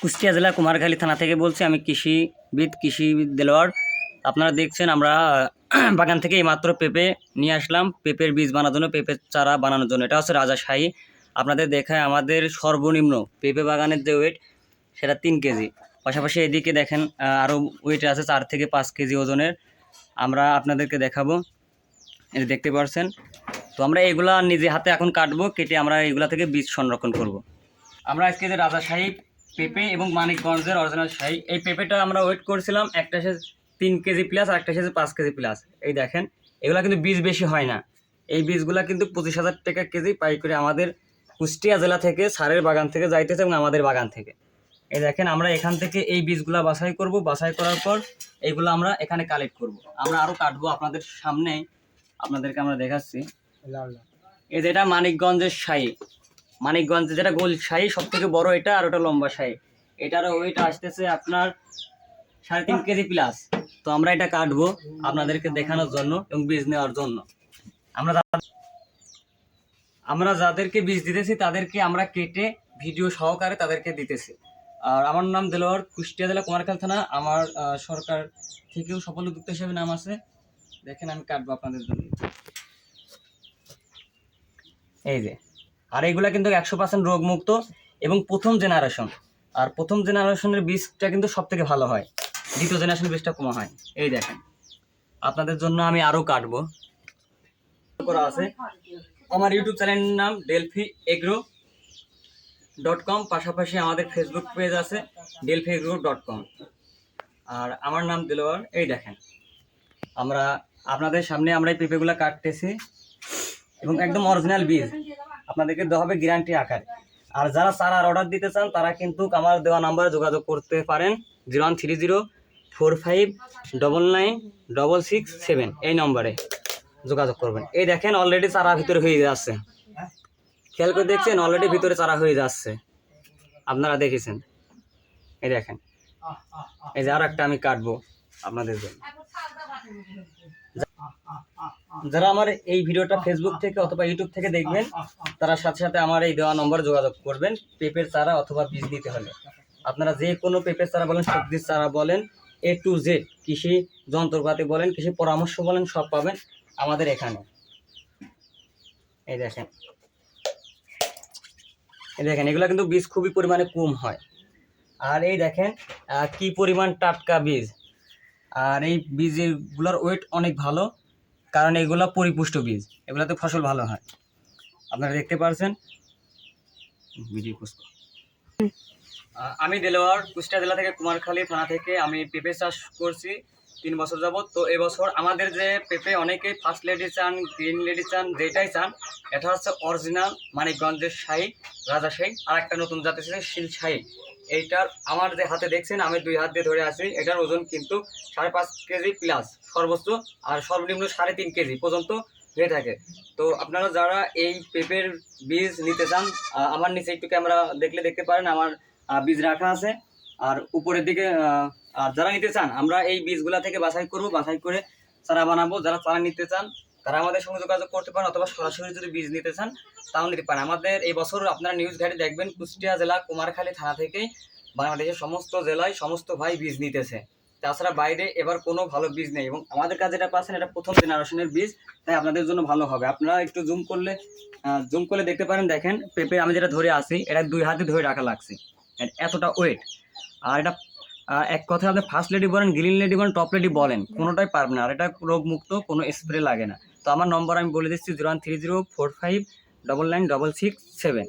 কুষ্টিয়া জেলা কুমারখালী থানা থেকে বলছি, আমি কৃষিবিদ কৃষিবিদ দেলোয়ার আপনারা দেখছেন, আমরা বাগান থেকে এইমাত্র পেঁপে নিয়ে আসলাম। পেঁপের বীজ বানানোর জন্য, পেঁপের চারা বানানোর জন্য। এটা হচ্ছে রাজাশাহী আপনাদের দেখায় আমাদের সর্বনিম্ন পেঁপে বাগানের যে ওয়েট সেটা তিন কেজি। পাশাপাশি এদিকে দেখেন আরও ওয়েট আছে, চার থেকে পাঁচ কেজি ওজনের। আমরা আপনাদেরকে দেখাবো। এটা দেখতে পাচ্ছেন, তো আমরা এগুলা নিজে হাতে এখন কাটবো, কেটে আমরা এগুলা থেকে বীজ সংরক্ষণ করব। আমরা আজকে যে রাজাশাহী পেঁপে এবং মানিকগঞ্জের অরিজিনাল শাহী এই পেঁপেটা আমরা ওয়েট করছিলাম একটা সে তিন কেজি প্লাস আর একটা সে পাঁচ কেজি প্লাস এই দেখেন এগুলা কিন্তু বীজ বেশি হয় না। এই বীজগুলা কিন্তু পঁচিশ হাজার টাকা কেজি পাই করে আমাদের কুষ্টিয়া জেলা থেকে সারের বাগান থেকে যাইতেছে এবং আমাদের বাগান থেকে। এই দেখেন আমরা এখান থেকে এই বীজগুলা বাছাই করব। বাছাই করার পর এগুলো আমরা এখানে কালেক্ট করব। আমরা আরও কাটবো আপনাদের সামনে। আপনাদেরকে আমরা দেখাচ্ছি। এই যেটা মানিকগঞ্জের শাহী মানিকগঞ্জে, যেটা গোল শাহী সব থেকে বড় এটা আর ওটা লম্বা শাহী। এটারও ওয়েট আসতেছে আপনার সাড়ে তিন কেজি প্লাস তো আমরা এটা কাটবো আপনাদেরকে দেখানোর জন্য এবং বীজ নেওয়ার জন্য। আমরা আমরা যাদেরকে বীজ দিতেছি, তাদেরকে আমরা কেটে ভিডিও সহকারে তাদেরকে দিতেছি। আর আমার নাম দেলোয়ার, কুষ্টিয়া জেলা কুমারখাল থানা। আমার সরকার থেকেও সফল উদ্যোক্তা হিসেবে নাম আছে। দেখেন আমি কাটবো আপনাদের জন্য। এই যে। আর এইগুলা কিন্তু একশো পার্সেন্ট রোগমুক্ত এবং প্রথম জেনারেশন আর প্রথম জেনারেশনের বীজটা কিন্তু সব থেকে ভালো হয়। দ্বিতীয় জেনারেশনের বীজটা কমা হয়। এই দেখেন। আপনাদের জন্য আমি আরও কাটবো। করা আছে। আমার ইউটিউব চ্যানেলের নাম ডেলফি এগ্রো ডট কম। পাশাপাশি আমাদের ফেসবুক পেজ আছে, ডেলফি এগ্রো ডট কম। আর আমার নাম দিলোয়ার এই দেখেন। আমরা, আপনাদের সামনে আমরা এই পেঁপেগুলো কাটতেছি এবং একদম অরিজিনাল বীজ। আপনাদেরকে দেওয়া হবে গ্যারান্টি আকারে। আর যারা চারার অর্ডার দিতে চান, তারা কিন্তু আমার দেওয়া নাম্বারে যোগাযোগ করতে পারেন। Zero one three zero four five double nine double six seven এই নম্বরে যোগাযোগ করবেন। এই দেখেন অলরেডি চারা ভিতরে হয়ে যাচ্ছে। খেয়াল করে দেখছেন অলরেডি ভিতরে চারা হয়ে যাচ্ছে। আপনারা দেখেছেন? এই দেখেন। এই যে আর একটা আমি কাটবো আপনাদের জন্য। যারা আমার এই ভিডিওটা ফেসবুক থেকে অথবা ইউটিউব থেকে দেখবেন, তারা সাথে সাথে আমার এই দেওয়া নম্বরে যোগাযোগ করবেন, পেঁপের চারা অথবা বীজ নিতে হলে। আপনারা যে কোনো পেঁপের চারা বলেন, সবজির চারা বলেন এ টু জেড কৃষি যন্ত্রপাতি বলেন, কৃষি পরামর্শ বলেন, সব পাবেন আমাদের এখানে। এই দেখেন। এই দেখেন, এগুলো কিন্তু বীজ খুবই পরিমাণে কম হয়। আর এই দেখেন কি পরিমাণ টাটকা বীজ। আর এই বীজগুলোর ওয়েট অনেক ভালো। কারণ এগুলো পরিপুষ্ট বীজ এগুলোতে ফসল ভালো হয়। আপনারা দেখতে পারছেন। ভিডিও আমি দেলোয়ার কুষ্টিয়া জেলা থেকে কুমারখালী থানা থেকে আমি পেঁপে চাষ করছি তিন বছর যাবত তো এবছর আমাদের যে পেঁপে অনেকে ফার্স্ট লেডি চান গ্রিন লেডি চান যেটাই চান এটা হচ্ছে অরিজিনাল মানিকগঞ্জের শাহী রাজা শাহী। আর একটা নতুন জাতি আছে শিল শাহী। এইটার আমার যে হাতে দেখছেন, আমি দুই হাত দিয়ে ধরে আছি। এটার ওজন কিন্তু সাড়ে পাঁচ কেজি প্লাস সর্বোচ্চ, আর সর্বনিম্ন সাড়ে তিন কেজি পর্যন্ত হয়ে থাকে। তো আপনারা যারা এই পেঁপের বীজ নিতে চান আমার নিচে একটু ক্যামেরা দেখলে দেখতে পারেন, আমার বীজ রাখা আছে। আর উপরের দিকে আর যারা নিতে চান, আমরা এই বীজগুলা থেকে বাছাই করব, বাছাই করে চারা বানাবো। যারা চারা নিতে চান তারা আমাদের সঙ্গে যোগাযোগ করতে পারেন অথবা সরাসরি যদি বীজ নিতে চান, তাও নিতে পারেন। আমাদের এই বছর আপনারা নিউজ ঘাটে দেখবেন, কুষ্টিয়া জেলা, কুমারখালী থানা থেকে বাংলাদেশের সমস্ত জেলায় সমস্ত ভাই বীজ নিতেছে। তাছাড়া বাইরে এবার কোনো ভালো বীজ নেই এবং আমাদের কাছে যেটা পাচ্ছেন, এটা প্রথম জেনারেশনের বীজ, তাই আপনাদের জন্য ভালো হবে। আপনারা একটু জুম করলে জুম করলে দেখতে পারেন, দেখেন, পেঁপে আমি যেটা ধরে আছি, এটা দুই হাতে ধরে রাখা লাগছে। এতটা ওয়েট আর এটা এক কথায় আপনি ফার্স্ট লেডি বলেন গ্রিন লেডি বলেন টপ লেডি বলেন, কোনোটাই পারবেন আর এটা রোগমুক্ত, কোনো স্প্রে লাগে না। তো আমার নম্বর আমি বলে দিচ্ছি zero one three zero four five double nine double six seven